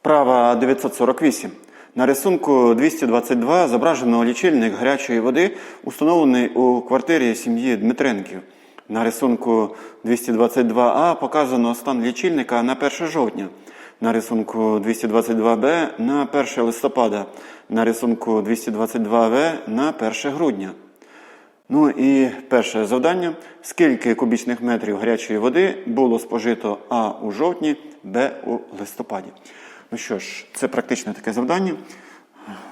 Вправа 948. На рисунку 222 зображено лічильник гарячої води, установлений у квартирі сім'ї Дмитренків. На рисунку 222А показано стан лічильника на 1 жовтня. На рисунку 222Б на 1 листопада. На рисунку 222В на 1 грудня. Ну і перше завдання: скільки кубічних метрів гарячої води було спожито А у жовтні, Б у листопаді. Ну що ж, це практичне таке завдання.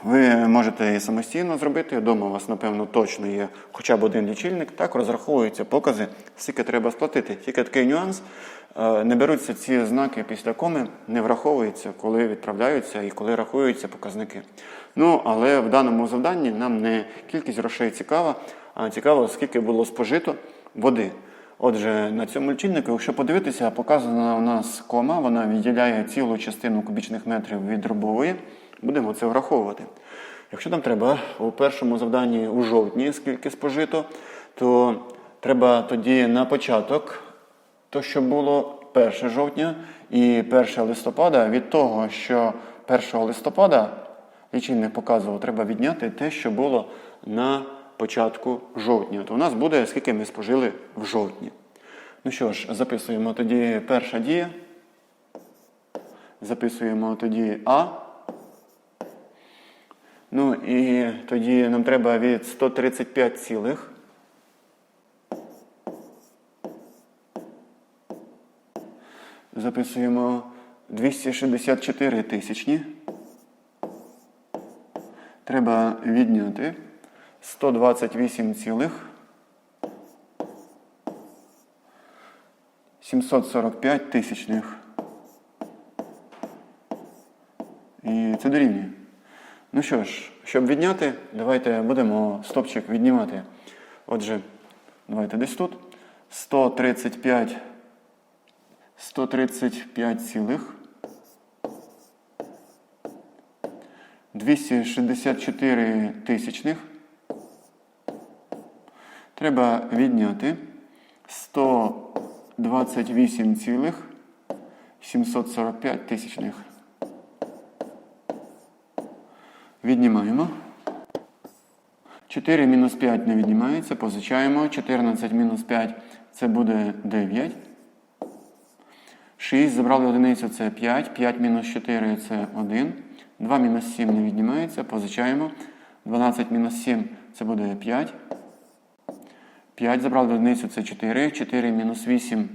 Ви можете і самостійно зробити. Вдома у вас, напевно, точно є хоча б один лічильник. Так розраховуються покази, скільки треба сплатити. Тільки такий нюанс. е, Не беруться ці знаки після коми, не враховуються, коли відправляються і коли рахуються показники. Ну, але в даному завданні нам не кількість грошей цікава, а цікаво, скільки було спожито води. Отже, на цьому лічильнику, якщо подивитися, показана у нас кома, вона відділяє цілу частину кубічних метрів від дробової. Будемо це враховувати. Якщо нам треба у першому завданні у жовтні, скільки спожито, то треба тоді на початок, то що було 1 жовтня і 1 листопада, від того, що 1 листопада лічильник показував, треба відняти те, що було на початку жовтня. То у нас буде, скільки ми спожили в жовтні. Ну що ж, записуємо тоді перша дія. Записуємо тоді А. Ну і тоді нам треба від 135 цілих. Записуємо 264 тисячні. Треба відняти 128 цілих 745 тисячних. І це дорівнює. Ну що ж, щоб відняти, давайте будемо стопчик віднімати. Отже, давайте десь тут. 135, 135 цілих. 264 тисячних. Треба відняти 128 цілих 745 тисячних. Віднімаємо. 4 мінус 5 не віднімається, позичаємо. 14 мінус 5 це буде 9. 6 забрали одиницю це 5. 5 мінус 4 це 1. 2 мінус 7 не віднімається, позичаємо. 12 мінус 7 це буде 5. 5 забрали одиницю це 4. 4 мінус 8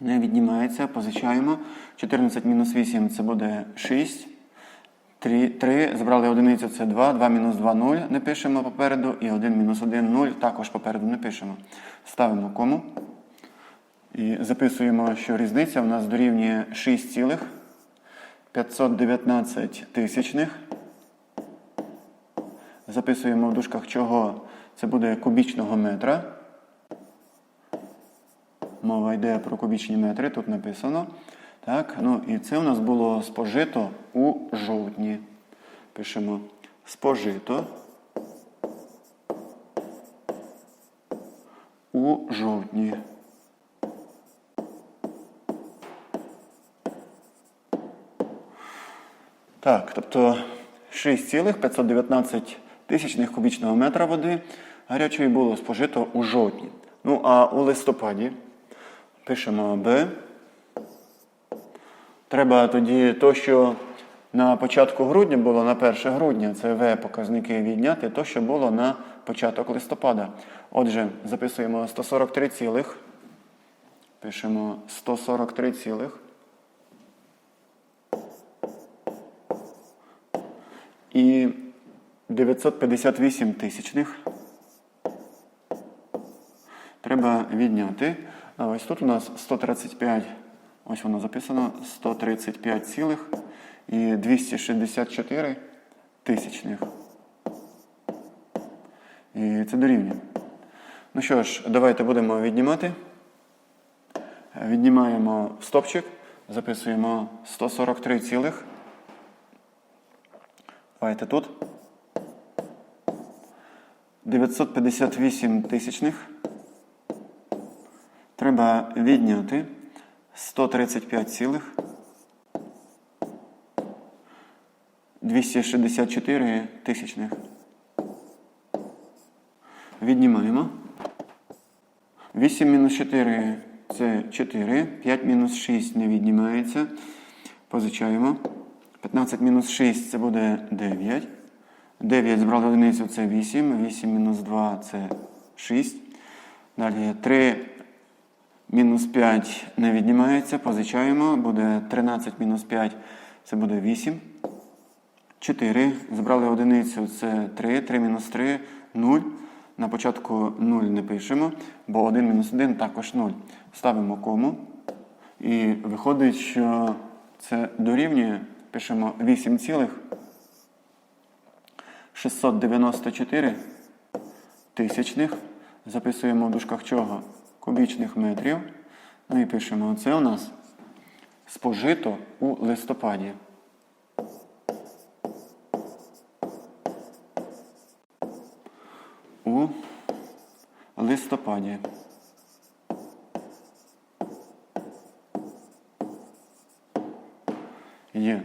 не віднімається, позичаємо. 14 мінус 8 це буде 6. 3, 3. Забрали одиницю, це 2. 2 мінус 2 0 не пишемо попереду. І 1 мінус 1 0 також попереду не пишемо. Ставимо кому. І записуємо, що різниця у нас дорівнює 6,519 тисячних. Записуємо в дужках чого це буде кубічного метра. Мова йде про кубічні метри, тут написано. Так, ну і це у нас було спожито у жовтні. Пишемо спожито у жовтні. Так, тобто 6,519 тисячних кубічного метра води гарячої було спожито у жовтні. Ну а у листопаді пишемо Б. Треба тоді то, що на початку грудня було на 1 грудня, це В показники відняти, то, що було на початок листопада. Отже, записуємо 143 цілих. Пишемо 143 цілих. І 958 тисячних. Треба відняти. Ось тут у нас 135. Ось воно записано 135 цілих і 264 тисячних. І це дорівнює. Ну що ж, давайте будемо віднімати. Віднімаємо стопчик, записуємо 143 цілих. Давайте тут. 958 тисячних. Треба відняти 135 цілих 264 тисячних. Віднімаємо. 8 мінус 4 це 4. 5 мінус 6 не віднімається. Позичаємо. 15 мінус 6 це буде 9. 9 збрали одиницю це 8. 8 мінус 2 це 6. Далі 3 мінус 5 не віднімається. Позичаємо. Буде 13 мінус 5 це буде 8. 4. Збрали одиницю це 3. 3 мінус 3 0. На початку 0 не пишемо, бо 1 мінус 1 також 0. Ставимо кому. І виходить, що це дорівнює. Пишемо 8 цілих 694 тисячних. Записуємо в дужках чого? Кубічних метрів. Ну і пишемо, це у нас спожито у листопаді. У листопаді. Є.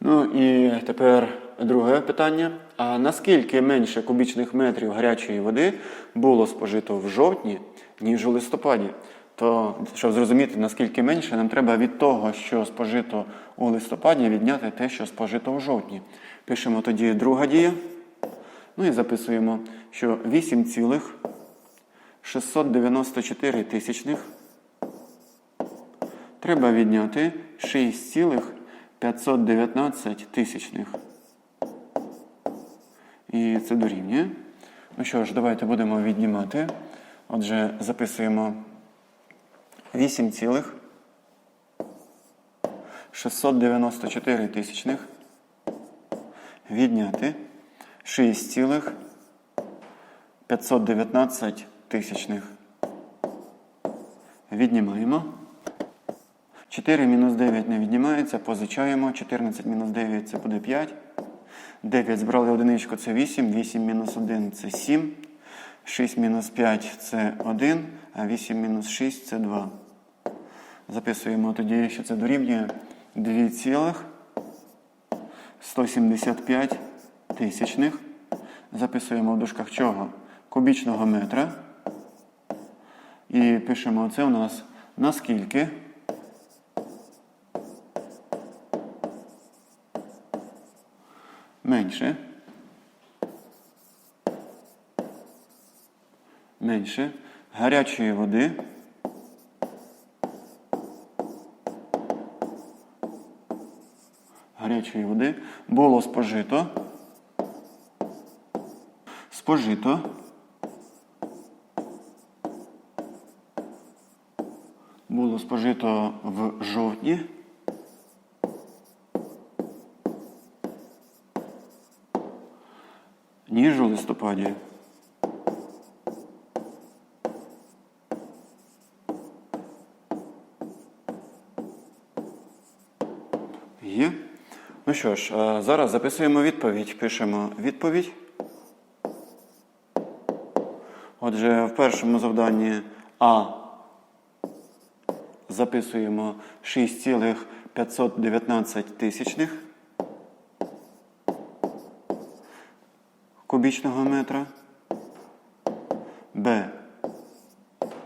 Ну і тепер друге питання. А наскільки менше кубічних метрів гарячої води було спожито в жовтні, ніж у листопаді? То, щоб зрозуміти, наскільки менше, нам треба від того, що спожито у листопаді, відняти те, що спожито у жовтні. Пишемо тоді друга дія. Ну і записуємо, що 8,694 тисячних треба відняти 6,519 тисячних. І це дорівнює. Ну що ж, давайте будемо віднімати. Отже, записуємо 8,694 тисячних. Відняти 6,519 тисячних. Віднімаємо. 4 мінус 9 не віднімається, позичаємо. 14 мінус 9 це буде 5. 9 збрали одиничку це 8, 8 мінус 1 це 7. 6 мінус 5 це 1, а 8 мінус 6 це 2. Записуємо тоді, що це дорівнює 2,175 тисячних. Записуємо в дужках чого? Кубічного метра. І пишемо це у нас наскільки. Менше. Менше гарячої води. Гарячої води було спожито. Спожито. Було спожито в жовтні. Ніж у листопаді. Є. Ну що ж, зараз записуємо відповідь. Пишемо відповідь. Отже, в першому завданні А записуємо 6,519 тисячних кубічного метра. Б.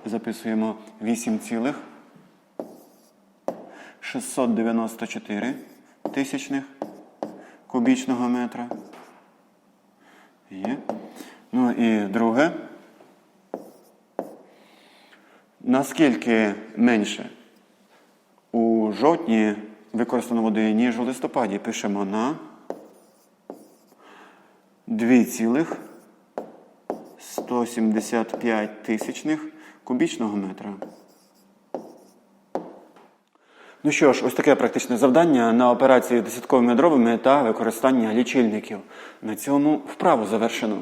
Записуємо 8,694 тисячних кубічного метра. Є. Ну і друге. Наскільки менше у жовтні використано води, ніж у листопаді, пишемо на 2,175 тисячних кубічного метра. Ну що ж, ось таке практичне завдання на операції десятковими дробами та використання лічильників. На цьому вправу завершено.